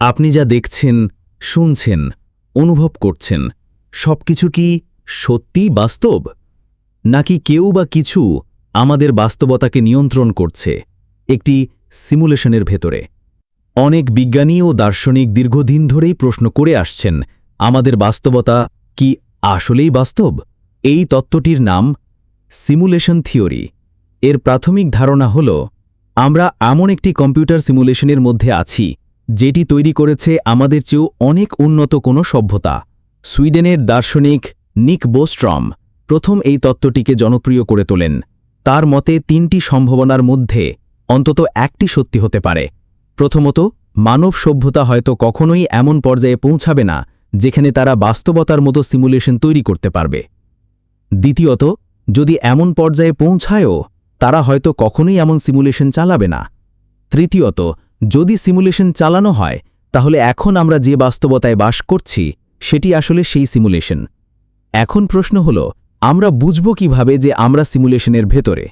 আপনি যা দেখছেন, শুনছেন, অনুভব করছেন, সবকিছু কি সত্যি বাস্তব? নাকি কেউ বা কিছু আমাদের বাস্তবতাকে নিয়ন্ত্রণ করছে একটি সিমুলেশনের ভেতরে? অনেক বিজ্ঞানী ও দার্শনিক দীর্ঘদিন ধরেই প্রশ্ন করে আসছেন, আমাদের বাস্তবতা কি আসলেই বাস্তব? এই তত্ত্বটির নাম সিমুলেশন থিওরি। এর প্রাথমিক ধারণা হল, আমরা এমন একটি কম্পিউটার সিমুলেশনের মধ্যে আছি যেটি তৈরি করেছে আমাদের চেয়েও অনেক উন্নত কোনো সভ্যতা। সুইডেনের দার্শনিক নিক বোস্ট্রম প্রথম এই তত্ত্বটিকে জনপ্রিয় করে তোলেন। তার মতে, তিনটি সম্ভাবনার মধ্যে অন্তত একটি সত্যি হতে পারে। প্রথমত, মানব সভ্যতা হয়তো কখনোই এমন পর্যায়ে পৌঁছাবে না, যেখানে তারা বাস্তবতার মতো সিমুলেশন তৈরি করতে পারবে। দ্বিতীয়ত, যদি এমন পর্যায়ে পৌঁছায়ও, তারা হয়তো কখনোই এমন সিমুলেশন চালাবে না। তৃতীয়ত যদি সিমুলেশন চালানো হয়, তাহলে এখন আমরা যে বাস্তবতায় বাস করছি, সেটি আসলে সেই সিমুলেশন। এখন প্রশ্ন হল, আমরা বুঝব কীভাবে যে আমরা সিমুলেশনের ভেতরে।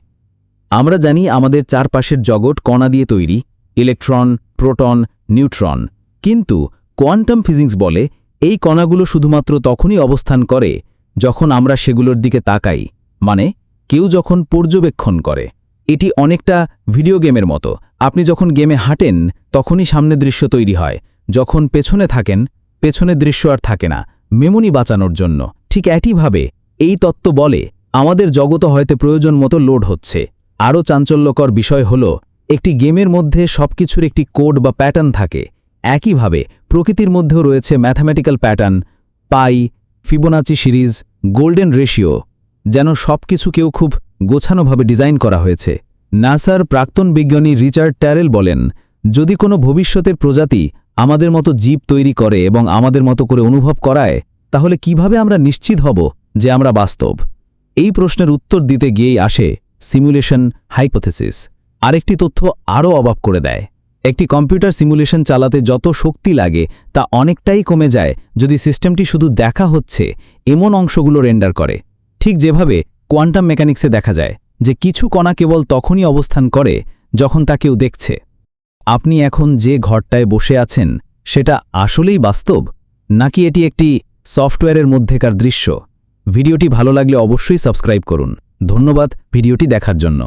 আমরা জানি আমাদের চারপাশের জগৎ কণা দিয়ে তৈরি, ইলেকট্রন, প্রোটন, নিউট্রন। কিন্তু কোয়ান্টাম ফিজিক্স বলে, এই কণাগুলো শুধুমাত্র তখনই অবস্থান করে, যখন আমরা সেগুলোর দিকে তাকাই। মানে কেউ যখন পর্যবেক্ষণ করে। এটি অনেকটা ভিডিও গেমের মতো। আপনি যখন গেমে হাঁটেন, তখনই সামনে দৃশ্য তৈরি হয়। যখন পেছনে থাকেন পেছনের দৃশ্য আর থাকে না। মেমনি বাঁচানোর জন্য। ঠিক একইভাবে, এই তত্ত্ব বলে, আমাদের জগত হয়তো প্রয়োজন মতো লোড হচ্ছে। আরও চাঞ্চল্যকর বিষয় হল, একটি গেমের মধ্যে সবকিছুর একটি কোড বা প্যাটার্ন থাকে। একইভাবে, প্রকৃতির মধ্যেও রয়েছে mathematical pattern, pi, Fibonacci series, golden ratio, যেন সবকিছু কেউ খুব গোছানোভাবে ডিজাইন করা হয়েছে। নাসার প্রাক্তন বিজ্ঞানী রিচার্ড ট্যারেল বলেন, যদি কোনো ভবিষ্যতের প্রজাতি আমাদের মতো জীব তৈরি করে এবং আমাদের মতো করে অনুভব করায়, তাহলে কীভাবে আমরা নিশ্চিত হব যে আমরা বাস্তব? এই প্রশ্নের উত্তর দিতে গিয়েই আসে সিমুলেশন হাইপোথেসিস। আরেকটি তথ্য আরও অবাক করে দেয়। একটি কম্পিউটার সিমুলেশন চালাতে যত শক্তি লাগে, তা অনেকটাই কমে যায় যদি সিস্টেমটি শুধু দেখা হচ্ছে, এমন অংশগুলো রেন্ডার করে। ঠিক যেভাবে কোয়ান্টাম মেকানিক্সে দেখা যায় যে কিছু কণা কেবল তখনই অবস্থান করে যখন তা কেউ দেখছে। আপনি এখন যে ঘরটায় বসে আছেন, সেটা আসলেই বাস্তব, নাকি এটি একটি সফটওয়্যারের মধ্যেকার দৃশ্য? ভিডিওটি ভালো লাগলে অবশ্যই সাবস্ক্রাইব করুন। ধন্যবাদ, ভিডিওটি দেখার জন্য।